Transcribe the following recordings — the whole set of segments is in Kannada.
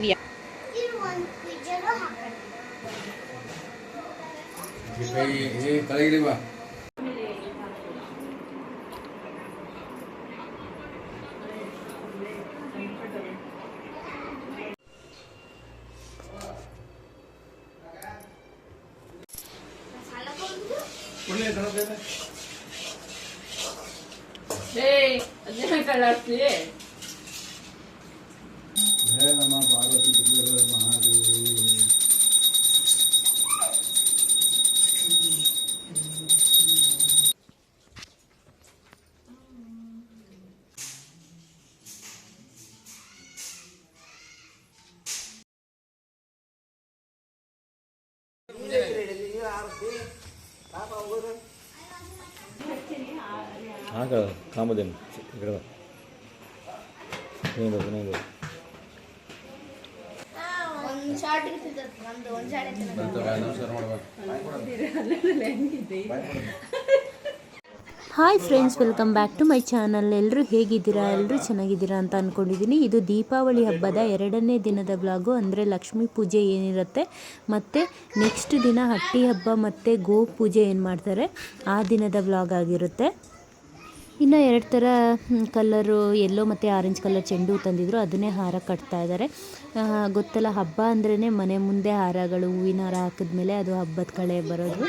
ಇದು ಒಂದು ಪಿಜ್ಜಾನು ಹಾಕೋಣ நம பார்வதி புரியவர் மகாதேவி. కామదేన్ ఇక్కడ నేను ಶಾರ್ಟ್ ಇರ್ತದೆ ನಮ್ದು ಒಂದು ಶಾರ್ಟ್ ಇರ್ತದೆ. ಬರ್ತವೆ ನಮಸ್ಕಾರ ಮಾಡ್ಬೇಕು. Hi friends welcome back to my channel ಎಲ್ಲರೂ ಹೇಗಿದ್ದೀರಾ? ಎಲ್ಲರೂ ಚೆನ್ನಾಗಿದ್ದೀರಾ ಅಂತ ಅಂದ್ಕೊಂಡಿದ್ದೀನಿ ಇದು ದೀಪಾವಳಿ ಹಬ್ಬದ ಎರಡನೇ ದಿನದ ಬ್ಲಾಗು ಅಂದರೆ ಲಕ್ಷ್ಮೀ ಪೂಜೆ ಏನಿರುತ್ತೆ ಮತ್ತು ನೆಕ್ಸ್ಟ್ ದಿನ ಹಟ್ಟಿ ಹಬ್ಬ ಮತ್ತು ಗೋ ಪೂಜೆ ಏನು ಮಾಡ್ತಾರೆ ಆ ದಿನದ ಬ್ಲಾಗ್ ಆಗಿರುತ್ತೆ. ಇನ್ನು ಎರಡು ಥರ ಕಲರು ಎಲ್ಲೋ ಮತ್ತು ಆರೆಂಜ್ ಕಲರ್ ಚೆಂಡು ತಂದಿದ್ರು. ಅದನ್ನೇ ಹಾರ ಕಟ್ತಾ ಇದ್ದಾರೆ ಗೊತ್ತಲ್ಲ, ಹಬ್ಬ ಅಂದ್ರೇ ಮನೆ ಮುಂದೆ ಹಾರಗಳು, ಹೂವಿನ ಹಾರ ಹಾಕಿದ್ಮೇಲೆ ಅದು ಹಬ್ಬದ ಕಳೆ ಬರೋದು.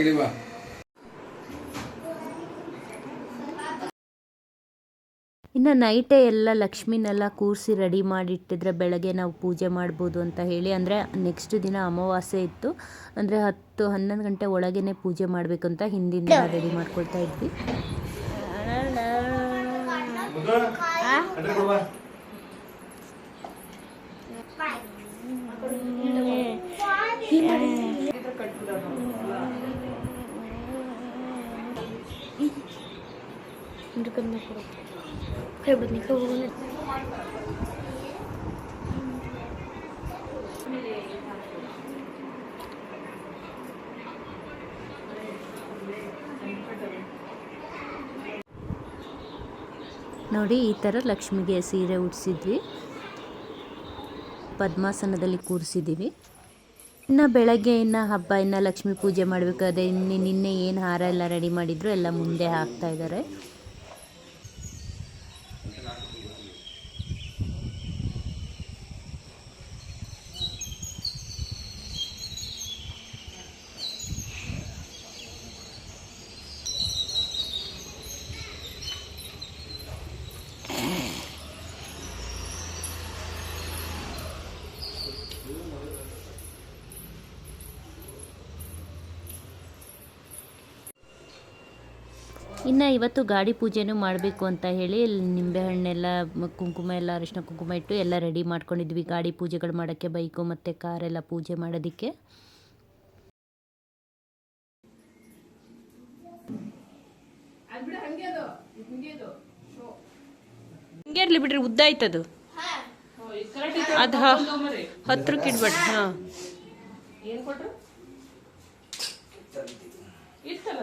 ಇದು ನೈಟೇ ಎಲ್ಲ ಲಕ್ಷ್ಮಿನೆಲ್ಲ ಕೂರಿಸಿ ರೆಡಿ ಮಾಡಿಟ್ಟಿದ್ರೆ ಬೆಳಗ್ಗೆ ನಾವು ಪೂಜೆ ಮಾಡ್ಬೋದು ಅಂತ ಹೇಳಿ ಅಂದರೆ ನೆಕ್ಸ್ಟ್ ದಿನ ಅಮಾವಾಸ್ಯೆ ಇತ್ತು ಅಂದರೆ ಹತ್ತು ಹನ್ನೊಂದು ಗಂಟೆ ಒಳಗೇ ಪೂಜೆ ಮಾಡಬೇಕು ಅಂತ ಹಿಂದಿನ ದಿನ ರೆಡಿ ಮಾಡ್ಕೊಳ್ತಾ ಇದ್ವಿ ನೋಡಿ, ಈ ಥರ ಲಕ್ಷ್ಮಿಗೆ ಸೀರೆ ಉಡಿಸಿದ್ವಿ. ಪದ್ಮಾಸನದಲ್ಲಿ ಕೂರಿಸಿದ್ದೀವಿ ಇನ್ನು ಬೆಳಗ್ಗೆ, ಇನ್ನು ಹಬ್ಬ, ಇನ್ನು ಲಕ್ಷ್ಮೀ ಪೂಜೆ ಮಾಡಬೇಕಾದ್ರೆ, ಇನ್ನು ನಿನ್ನೆ ಏನು ಹಾರ ಎಲ್ಲ ರೆಡಿ ಮಾಡಿದ್ರು, ಎಲ್ಲ ಮುಂದೆ ಹಾಕ್ತಾ ಇದ್ದಾರೆ. ಇನ್ನು ಇವತ್ತು ಗಾಡಿ ಪೂಜೆನೂ ಮಾಡಬೇಕು ಅಂತ ಹೇಳಿ ಇಲ್ಲಿ ನಿಂಬೆಹಣ್ಣೆಲ್ಲ ಕುಂಕುಮ ಎಲ್ಲ ಅರಿಶಿನ ಕುಂಕುಮ ಇಟ್ಟು ಎಲ್ಲ ರೆಡಿ ಮಾಡ್ಕೊಂಡಿದ್ವಿ ಗಾಡಿ ಪೂಜೆಗಳು ಮಾಡೋಕ್ಕೆ ಬೈಕು ಮತ್ತು ಕಾರೆಲ್ಲ ಪೂಜೆ ಮಾಡೋದಕ್ಕೆ. ಹಿಂಗೆ ಇರಲಿ ಬಿಡ್ರಿ ಉದ್ದ ಆಯ್ತದು ಅದು. ಹತ್ರಕ್ಕೆ ಇಡ್ಬೇಡಿ ಹಾ. ಏನು ಕೊಟ್ರು? ಇತ್ತಲ್ಲ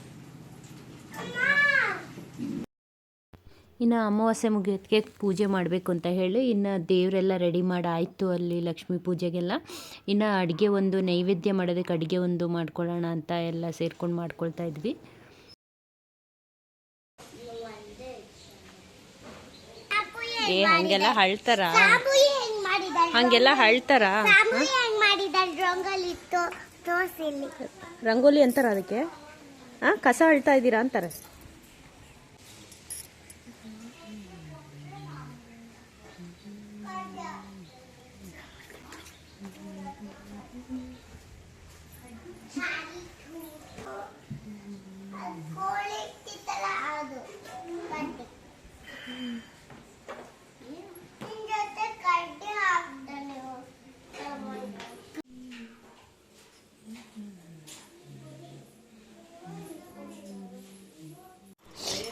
ಇನ್ನು ಅಮಾವಾಸ್ಯೆ ಮುಗಿಯೋದಕ್ಕೆ ಪೂಜೆ ಮಾಡಬೇಕು ಅಂತ ಹೇಳಿ ಇನ್ನು ದೇವರೆಲ್ಲ ರೆಡಿ ಮಾಡಿ ಆಯಿತು ಅಲ್ಲಿ ಲಕ್ಷ್ಮೀ ಪೂಜೆಗೆಲ್ಲ. ಇನ್ನು ಅಡುಗೆ ಒಂದು ನೈವೇದ್ಯ ಮಾಡೋದಕ್ಕೆ ಅಡುಗೆ ಒಂದು ಮಾಡ್ಕೊಳ್ಳೋಣ ಅಂತ ಎಲ್ಲ ಸೇರ್ಕೊಂಡು ಮಾಡ್ಕೊಳ್ತಾ ಇದ್ವಿ. ಏ ಹಂಗೆಲ್ಲ ಹಳ್ತಾರ ಹಂಗೆಲ್ಲ ಹಳ್ತಾರ ರಂಗೋಲಿ ಅಂತಾರ ಅದಕ್ಕೆ? ಹಾ? ಕಸ ಅಳ್ತಾ ಇದ್ದೀರಾ ಅಂತಾರೆ?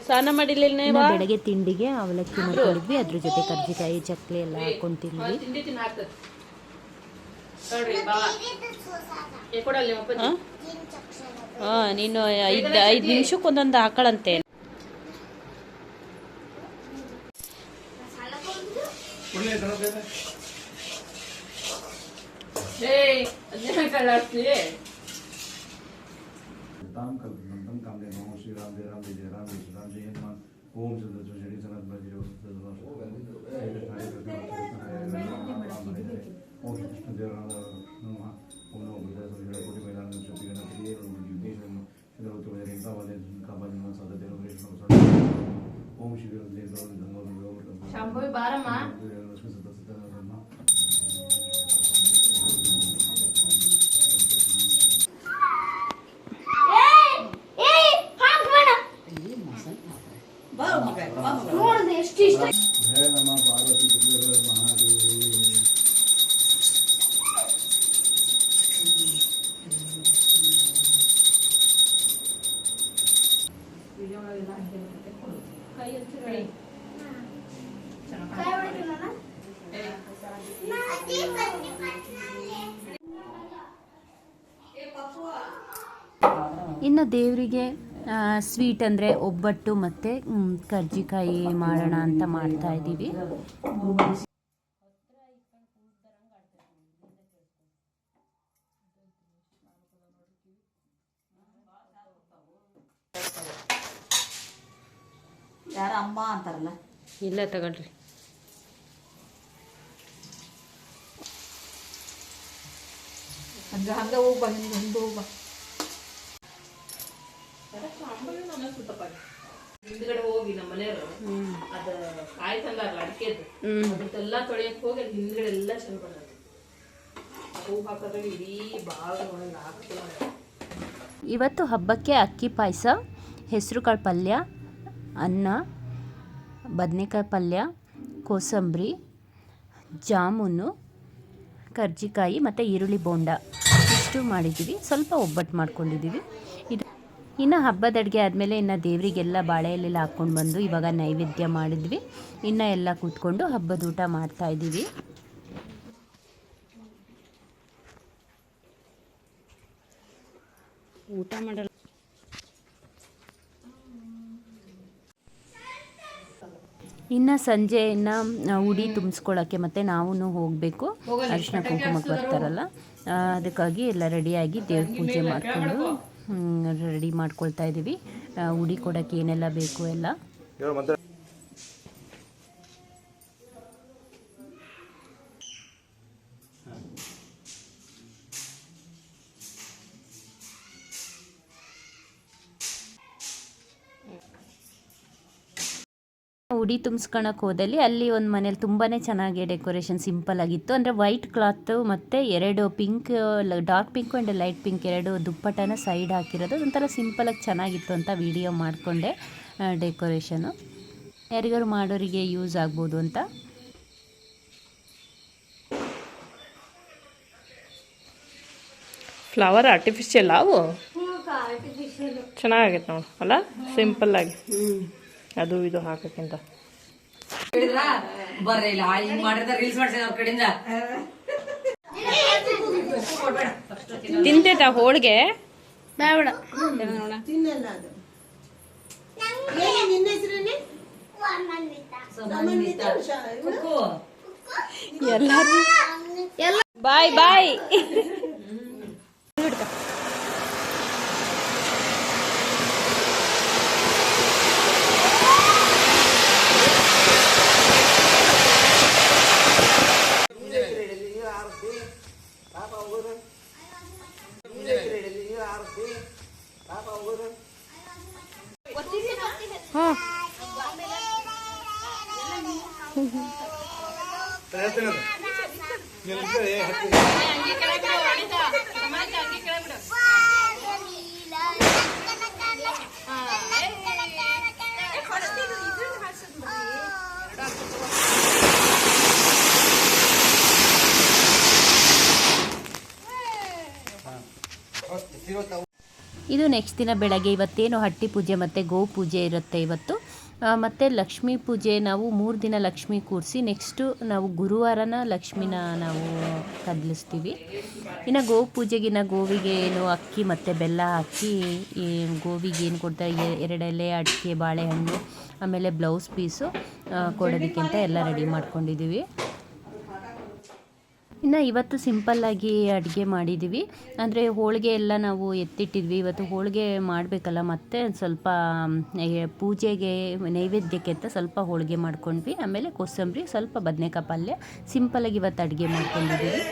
ಸ್ನಾನ ಮಾಡಿರ್ಲಿಲ್ಲ ಬೆಳಗ್ಗೆ ತಿಂಡಿಗೆ ಅವಲಕ್ಕಿ ಮಾಡ್ಕೊಂಡಿದ್ವಿ. ಅದ್ರ ಜೊತೆ ಕರ್ಜಿಕಾಯಿ ಚಕ್ಲಿ ಎಲ್ಲ ಹಾಕೊಂಡು ತಿಂದ್ವಿ ಹಾಂ? ನೀನು ಐದು ಐದು ನಿಮಿಷಕ್ಕೆ ಒಂದೊಂದು ಹಾಕಳಂತೆ. ಏಯ್ ಅದೇನ ಕಲಾಸ್ತಿ బారమ్మా ದೇವರಿಗೆ ಸ್ವೀಟ್ ಅಂದರೆ ಒಬ್ಬಟ್ಟು ಮತ್ತು ಕರ್ಜಿಕಾಯಿ ಮಾಡೋಣ ಅಂತ ಮಾಡ್ತಾ ಇದ್ದೀವಿ. ಯಾರ ಅಮ್ಮ ಅಂತಾರಲ್ಲ? ಇಲ್ಲ ತಗೊಳ್ರಿ. ಹಂಗ ಹಂಗ ಹೋಗ್ಬಾ ಹಿಂಗೆ ಹಿಂದೆ ಹೋಗ್ಬಾ. ಹಿಂದ್ಗಡೆ ಹೋಗಿ ನಮ್ಮ ಮನೆಯವರು ಅದ ಕಾಯಿ ತಂದಾರಲ್ಲ ಅಡಿಕೆದು ಅದಕ್ಕೆಲ್ಲ ತೊಳೆಯಕ್ ಹೋಗಿ ಅಲ್ಲಿ ಹಿಂದ್ಗಡೆ ಎಲ್ಲ ಚೆಂದ ಬಂದದ ಹೂ ಹಾಕಿದ್ರೆ ಇಡೀ ಭಾಳ ಹಾಕ್ತಿಲ್ಲ ಇವತ್ತು ಹಬ್ಬಕ್ಕೆ ಅಕ್ಕಿ ಪಾಯಸ ಹೆಸರುಕಾಳು ಪಲ್ಯ ಅನ್ನ ಬದನೆಕಾಯಿ ಪಲ್ಯ ಕೋಸಂಬರಿ ಜಾಮೂನು ಕರ್ಜಿಕಾಯಿ ಮತ್ತು ಈರುಳ್ಳಿ ಬೋಂಡ. ಇಷ್ಟು ಮಾಡಿದ್ದೀವಿ. ಸ್ವಲ್ಪ ಒಬ್ಬಟ್ಟು ಮಾಡ್ಕೊಂಡಿದ್ದೀವಿ. ಇನ್ನು ಹಬ್ಬದ ಅಡುಗೆ ಆದಮೇಲೆ ಇನ್ನು ದೇವರಿಗೆಲ್ಲ ಬಾಳೆ ಎಲೆಲ್ಲ ಹಾಕ್ಕೊಂಡು ಬಂದು ಇವಾಗ ನೈವೇದ್ಯ ಮಾಡಿದ್ವಿ. ಇನ್ನು ಎಲ್ಲ ಕೂತ್ಕೊಂಡು ಹಬ್ಬದ ಊಟ ಮಾಡ್ತಾ ಇದ್ದೀವಿ. ಊಟ ಮಾಡಲ್ಲ. ಇನ್ನು ಸಂಜೆ ಇನ್ನು ಉಡಿ ತುಂಬಿಸ್ಕೊಳ್ಳೋಕ್ಕೆ ಮತ್ತು ನಾವು ಹೋಗಬೇಕು. ಅರಿಶಿನ ಕುಂಕುಮಕ್ಕೆ ಬರ್ತಾರಲ್ಲ ಅದಕ್ಕಾಗಿ ಎಲ್ಲ ರೆಡಿಯಾಗಿ ದೇವ್ರ ಪೂಜೆ ಮಾಡಿಕೊಂಡು ರೆಡಿ ಮಾಡ್ಕೊಳ್ತಾ ಇದ್ದೀವಿ ಉಡಿ ಕೊಡೋಕ್ಕೆ ಏನೆಲ್ಲ ಬೇಕು ಎಲ್ಲ. ಉಡಿ ತುಂಬಿಸ್ಕೊಳಕ್ಕೆ ಹೋದಲ್ಲಿ ಅಲ್ಲಿ ಒಂದು ಮನೇಲಿ ತುಂಬಾ ಚೆನ್ನಾಗಿ ಡೆಕೋರೇಷನ್ ಸಿಂಪಲ್ ಆಗಿತ್ತು. ಅಂದರೆ ವೈಟ್ ಕ್ಲಾತು ಮತ್ತು ಎರಡು pink dark pink and light pink ಎರಡು ದುಪ್ಪಟ್ಟನ ಸೈಡ್ ಹಾಕಿರೋದು. ಒಂಥರ ಸಿಂಪಲಾಗಿ ಚೆನ್ನಾಗಿತ್ತು ಅಂತ ವಿಡಿಯೋ ಮಾಡಿಕೊಂಡೆ ಡೆಕೋರೇಷನು. ಯಾರಿಗಾರು ಮಾಡೋರಿಗೆ ಯೂಸ್ ಆಗ್ಬೋದು ಅಂತ. ಫ್ಲವರ್ ಆರ್ಟಿಫಿಷಿಯಲ್ ಅವು ಚೆನ್ನಾಗೈತೆ ನೋಡಿ ಅಲ್ಲ? ಸಿಂಪಲ್ ಆಗಿ. ಅದು ಇದು ಹಾಕಕ್ಕಿಂತ. ಹೇಳಿದ್ರ ಬರ್ರಿ ಇಲ್ಲ ಹಿಂಗ್ ಮಾಡಿದ್ರೆ ರೀಲ್ಸ್ ಮಾಡ್ತೀನಿ ಅವ್ರ ಕಡೆಯಿಂದ. ತಿಂತೈತ ಹೋಳಿಗೆ? ಎಲ್ಲ ಬಾಯ್ ಬಾಯ್. Apa Hai, ಇದು ನೆಕ್ಸ್ಟ್ ದಿನ ಬೆಳಗ್ಗೆ ಇವತ್ತೇನು ಹಟ್ಟಿ ಪೂಜೆ ಮತ್ತು ಗೋ ಪೂಜೆ ಇರುತ್ತೆ ಇವತ್ತು. ಮತ್ತು ಲಕ್ಷ್ಮೀ ಪೂಜೆ ನಾವು ಮೂರು ದಿನ ಲಕ್ಷ್ಮಿ ಕೂರಿಸಿ ನೆಕ್ಸ್ಟು ನಾವು ಗುರುವಾರನ ಲಕ್ಷ್ಮಿನ ನಾವು ಕದಲಿಸ್ತೀವಿ. ಇನ್ನು ಗೋ ಪೂಜೆಗಿನ ಗೋವಿಗೆ ಏನು ಅಕ್ಕಿ ಮತ್ತು ಬೆಲ್ಲ ಹಾಕಿ ಗೋವಿಗೆ ಏನು ಕೊಡ್ತಾರೆ ಎರಡೆಲೆ ಅಡಿಕೆ, ಬಾಳೆಹಣ್ಣು, ಆಮೇಲೆ ಬ್ಲೌಸ್ ಪೀಸು ಕೊಡೋದಕ್ಕಿಂತ ಕೊಡೋದಕ್ಕೆ ಎಲ್ಲ ರೆಡಿ ಮಾಡ್ಕೊಂಡಿದ್ದೀವಿ ಇನ್ನು ಇವತ್ತು ಸಿಂಪಲ್ಲಾಗಿ ಅಡುಗೆ ಮಾಡಿದ್ದೀವಿ ಅಂದರೆ ಹೋಳಿಗೆ ಎಲ್ಲ ನಾವು ಎತ್ತಿಟ್ಟಿದ್ವಿ. ಇವತ್ತು ಹೋಳಿಗೆ ಮಾಡಬೇಕಲ್ಲ, ಮತ್ತೆ ಸ್ವಲ್ಪ ಪೂಜೆಗೆ ನೈವೇದ್ಯಕ್ಕೆ ಅಂತ ಸ್ವಲ್ಪ ಹೋಳಿಗೆ ಮಾಡ್ಕೊಂಡ್ವಿ. ಆಮೇಲೆ ಕೋಸಂಬರಿ, ಸ್ವಲ್ಪ ಬದನೆಕಾಯಿ ಪಲ್ಯ ಸಿಂಪಲ್ಲಾಗಿ ಇವತ್ತು ಅಡುಗೆ ಮಾಡ್ಕೊಂಡಿದ್ದೀವಿ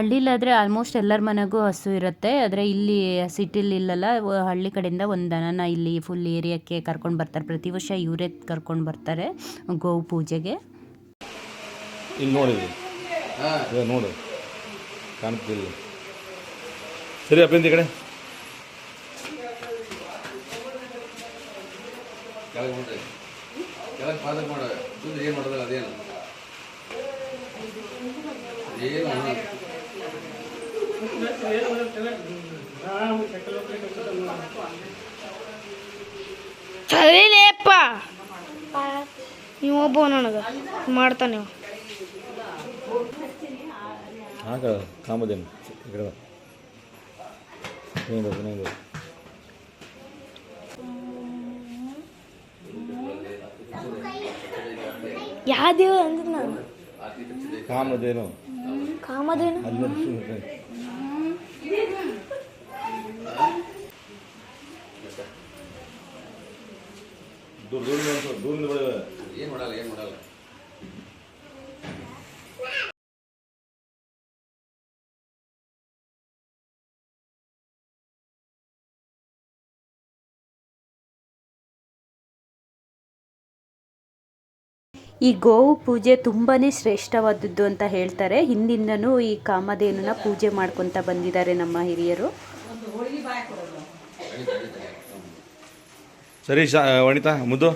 ಹಳ್ಳಿಲಾದರೆ ಆಲ್ಮೋಸ್ಟ್ ಎಲ್ಲರ ಮನೆಗೂ ಹಸು ಇರುತ್ತೆ. ಆದರೆ ಇಲ್ಲಿ ಸಿಟಿಲಿ ಇಲ್ಲಲ್ಲ ಹಳ್ಳಿ ಕಡೆಯಿಂದ ಒಂದು ದನನ ಇಲ್ಲಿ ಫುಲ್ ಏರಿಯಾಕ್ಕೆ ಕರ್ಕೊಂಡು ಬರ್ತಾರೆ. ಪ್ರತಿ ವರ್ಷ ಇವರೇ ಕರ್ಕೊಂಡು ಬರ್ತಾರೆ ಗೋವು ಪೂಜೆಗೆ. ಇಲ್ಲಿ ನೋಡಿ. ನೋಡು ಕಾಣ್ತಿಲ್ಲ ಸರಿ ಈ ಕಡೆ. ಏನು ಮಾಡೋದಲ್ಲ ಅದೇನು? ಏನು ಸರಿಲೇಪ್ಪ ನೀವು. ಒಬ್ಬ ನನಗೆ ಮಾಡ್ತಾನೆ. ಆಗ ಏನಿದೆ ಯಾವ ಅಂದ್ರೆ ನಾನು. ಕಾಮದೇನು ಕಾಮದೇನು ಅಲ್ಲಿ ದೂರ ದೂರಿಂದ ಒಂದು- ದೂರಿಂದ ಬೆಳೆದ ಏನು ಮಾಡಲ್ಲ ಏನು ಮಾಡಲ್ಲ. ಈ ಗೋವು ಪೂಜೆ ತುಂಬಾ ಶ್ರೇಷ್ಠವಾದದ್ದು ಅಂತ ಹೇಳ್ತಾರೆ. ಹಿಂದಿಂದನೂ ಈ ಕಾಮಧೇನುನ ಪೂಜೆ ಮಾಡ್ಕೊತ ಬಂದಿದ್ದಾರೆ ನಮ್ಮ ಹಿರಿಯರು. ಸರಿ ವನಿತಾ, ಮುದ್ದು.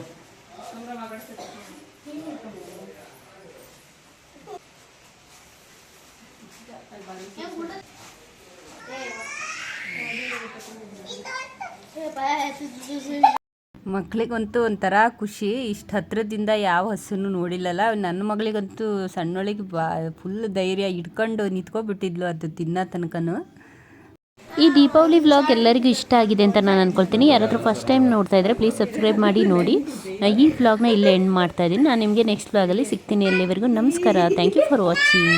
ಮಕ್ಳಿಗಂತೂ ಒಂಥರ ಖುಷಿ. ಇಷ್ಟು ಹತ್ರದಿಂದ ಯಾವ ಹಸುನು ನೋಡಿಲ್ಲಲ್ಲ. ನನ್ನ ಮಗಳಿಗಂತೂ ಸಣ್ಣೊಳಗೆ ಬಾ ಫುಲ್ ಧೈರ್ಯ ಇಟ್ಕೊಂಡು ನಿಂತ್ಕೊಬಿಟ್ಟಿದ್ಲು ಅದು ತಿನ್ನೋ ತನಕನೂ. ಈ ದೀಪಾವಳಿ ವ್ಲಾಗ್ ಎಲ್ಲರಿಗೂ ಇಷ್ಟ ಆಗಿದೆ ಅಂತ ನಾನು ಅನ್ಕೊಳ್ತೀನಿ. ಯಾರಾದರೂ ಫಸ್ಟ್ ಟೈಮ್ ನೋಡ್ತಾ ಇದ್ದರೆ ಪ್ಲೀಸ್ ಸಬ್ಸ್ಕ್ರೈಬ್ ಮಾಡಿ, ನೋಡಿ. ಈ ವ್ಲಾಗ್ನ ಇಲ್ಲೇ ಎಂಡ್ ಮಾಡ್ತಾ ಇದ್ದೀನಿ. ನಾನು ನಿಮಗೆ ನೆಕ್ಸ್ಟ್ ವ್ಲಾಗಲ್ಲಿ ಸಿಗ್ತೀನಿ ಎಲ್ಲಿವರೆಗೂ ನಮಸ್ಕಾರ. Thank you for watching